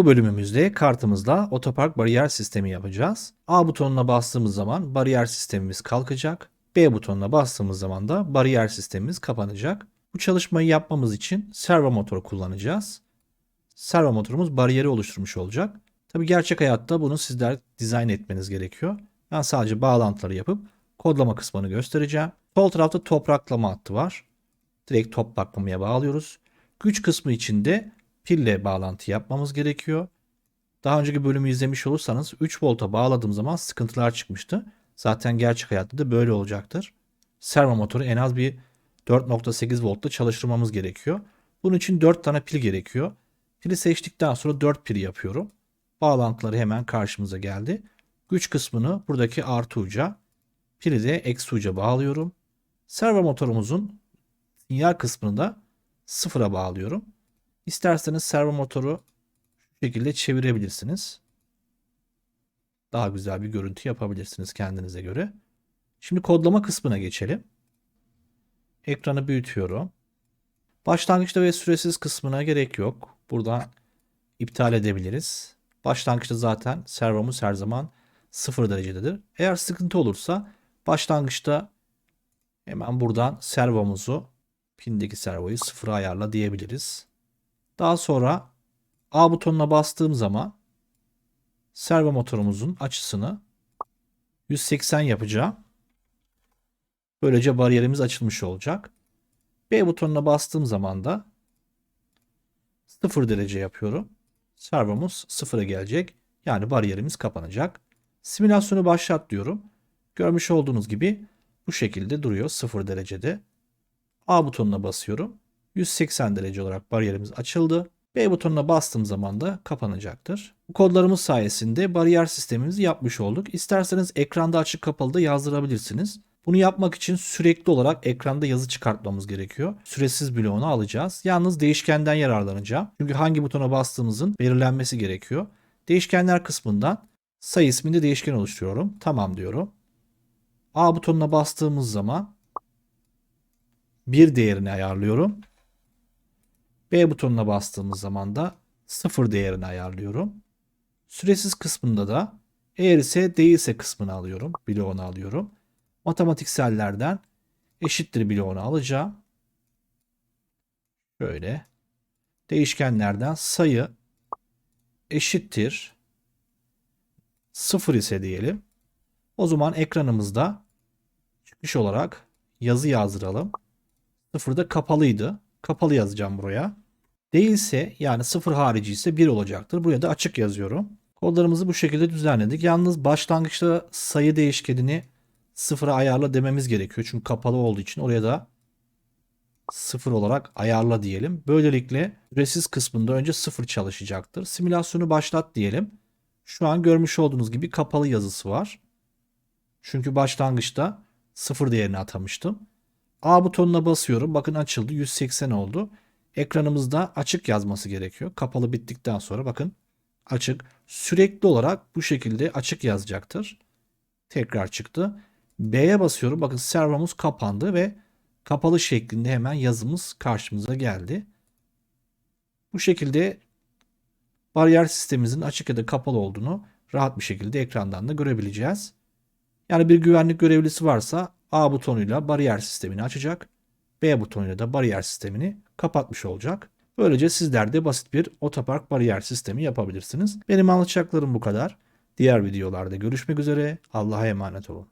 Bu bölümümüzde kartımızla otopark bariyer sistemi yapacağız. A butonuna bastığımız zaman bariyer sistemimiz kalkacak. B butonuna bastığımız zaman da bariyer sistemimiz kapanacak. Bu çalışmayı yapmamız için servo motoru kullanacağız. Servo motorumuz bariyeri oluşturmuş olacak. Tabi gerçek hayatta bunu sizler dizayn etmeniz gerekiyor. Ben sadece bağlantıları yapıp kodlama kısmını göstereceğim. Sol tarafta topraklama hattı var. Direkt topraklamaya bağlıyoruz. Güç kısmı için de pille bağlantı yapmamız gerekiyor. Daha önceki bölümü izlemiş olursanız 3 volta bağladığım zaman sıkıntılar çıkmıştı. Zaten gerçek hayatta da böyle olacaktır. Servo motoru en az bir 4.8 voltta çalıştırmamız gerekiyor. Bunun için 4 tane pil gerekiyor. Pili seçtikten sonra 4 pil yapıyorum. Bağlantıları hemen karşımıza geldi. Güç kısmını buradaki artı uca, pili de eksi uca bağlıyorum. Servo motorumuzun sinyal kısmını da sıfıra bağlıyorum. İsterseniz servo motoru şu şekilde çevirebilirsiniz. Daha güzel bir görüntü yapabilirsiniz kendinize göre. Şimdi kodlama kısmına geçelim. Ekranı büyütüyorum. Başlangıçta ve süresiz kısmına gerek yok. Burada iptal edebiliriz. Başlangıçta zaten servomuz her zaman 0 derecededir. Eğer sıkıntı olursa başlangıçta hemen buradan servomuzu pindeki servoyu sıfıra ayarla diyebiliriz. Daha sonra A butonuna bastığım zaman servo motorumuzun açısını 180 yapacağım. Böylece bariyerimiz açılmış olacak. B butonuna bastığım zaman da 0 derece yapıyorum. Servomuz 0'a gelecek. Yani bariyerimiz kapanacak. Simülasyonu başlat diyorum. Görmüş olduğunuz gibi bu şekilde duruyor 0 derecede. A butonuna basıyorum. 180 derece olarak bariyerimiz açıldı. B butonuna bastığım zaman da kapanacaktır. Bu kodlarımız sayesinde bariyer sistemimizi yapmış olduk. İsterseniz ekranda açık kapalı da yazdırabilirsiniz. Bunu yapmak için sürekli olarak ekranda yazı çıkartmamız gerekiyor. Süresiz bloğunu alacağız. Yalnız değişkenden yararlanacağım. Çünkü hangi butona bastığımızın belirlenmesi gerekiyor. Değişkenler kısmından sayı isminde değişken oluşturuyorum. Tamam diyorum. A butonuna bastığımız zaman bir değerini ayarlıyorum. B butonuna bastığımız zaman da 0 değerini ayarlıyorum. Süresiz kısmında da eğer ise değilse kısmını alıyorum. Bloğunu alıyorum. Matematiksellerden eşittir bloğunu alacağım. Şöyle. Değişkenlerden sayı eşittir 0 ise diyelim. O zaman ekranımızda çıkış olarak yazı yazdıralım. Sıfırda kapalıydı. Kapalı yazacağım buraya. Değilse yani sıfır harici ise 1 olacaktır. Buraya da açık yazıyorum. Kodlarımızı bu şekilde düzenledik. Yalnız başlangıçta sayı değişkenini sıfıra ayarla dememiz gerekiyor. Çünkü kapalı olduğu için oraya da sıfır olarak ayarla diyelim. Böylelikle süresiz kısmında önce sıfır çalışacaktır. Simülasyonu başlat diyelim. Şu an görmüş olduğunuz gibi kapalı yazısı var. Çünkü başlangıçta sıfır değerini atamıştım. A butonuna basıyorum. Bakın açıldı. 180 oldu. Ekranımızda açık yazması gerekiyor. Kapalı bittikten sonra bakın açık. Sürekli olarak bu şekilde açık yazacaktır. Tekrar çıktı. B'ye basıyorum. Bakın servomuz kapandı ve kapalı şeklinde hemen yazımız karşımıza geldi. Bu şekilde bariyer sistemimizin açık ya da kapalı olduğunu rahat bir şekilde ekrandan da görebileceğiz. Yani bir güvenlik görevlisi varsa A butonuyla bariyer sistemini açacak. B butonuyla da bariyer sistemini kapatmış olacak. Böylece sizler de basit bir otopark bariyer sistemi yapabilirsiniz. Benim anlatacaklarım bu kadar. Diğer videolarda görüşmek üzere. Allah'a emanet olun.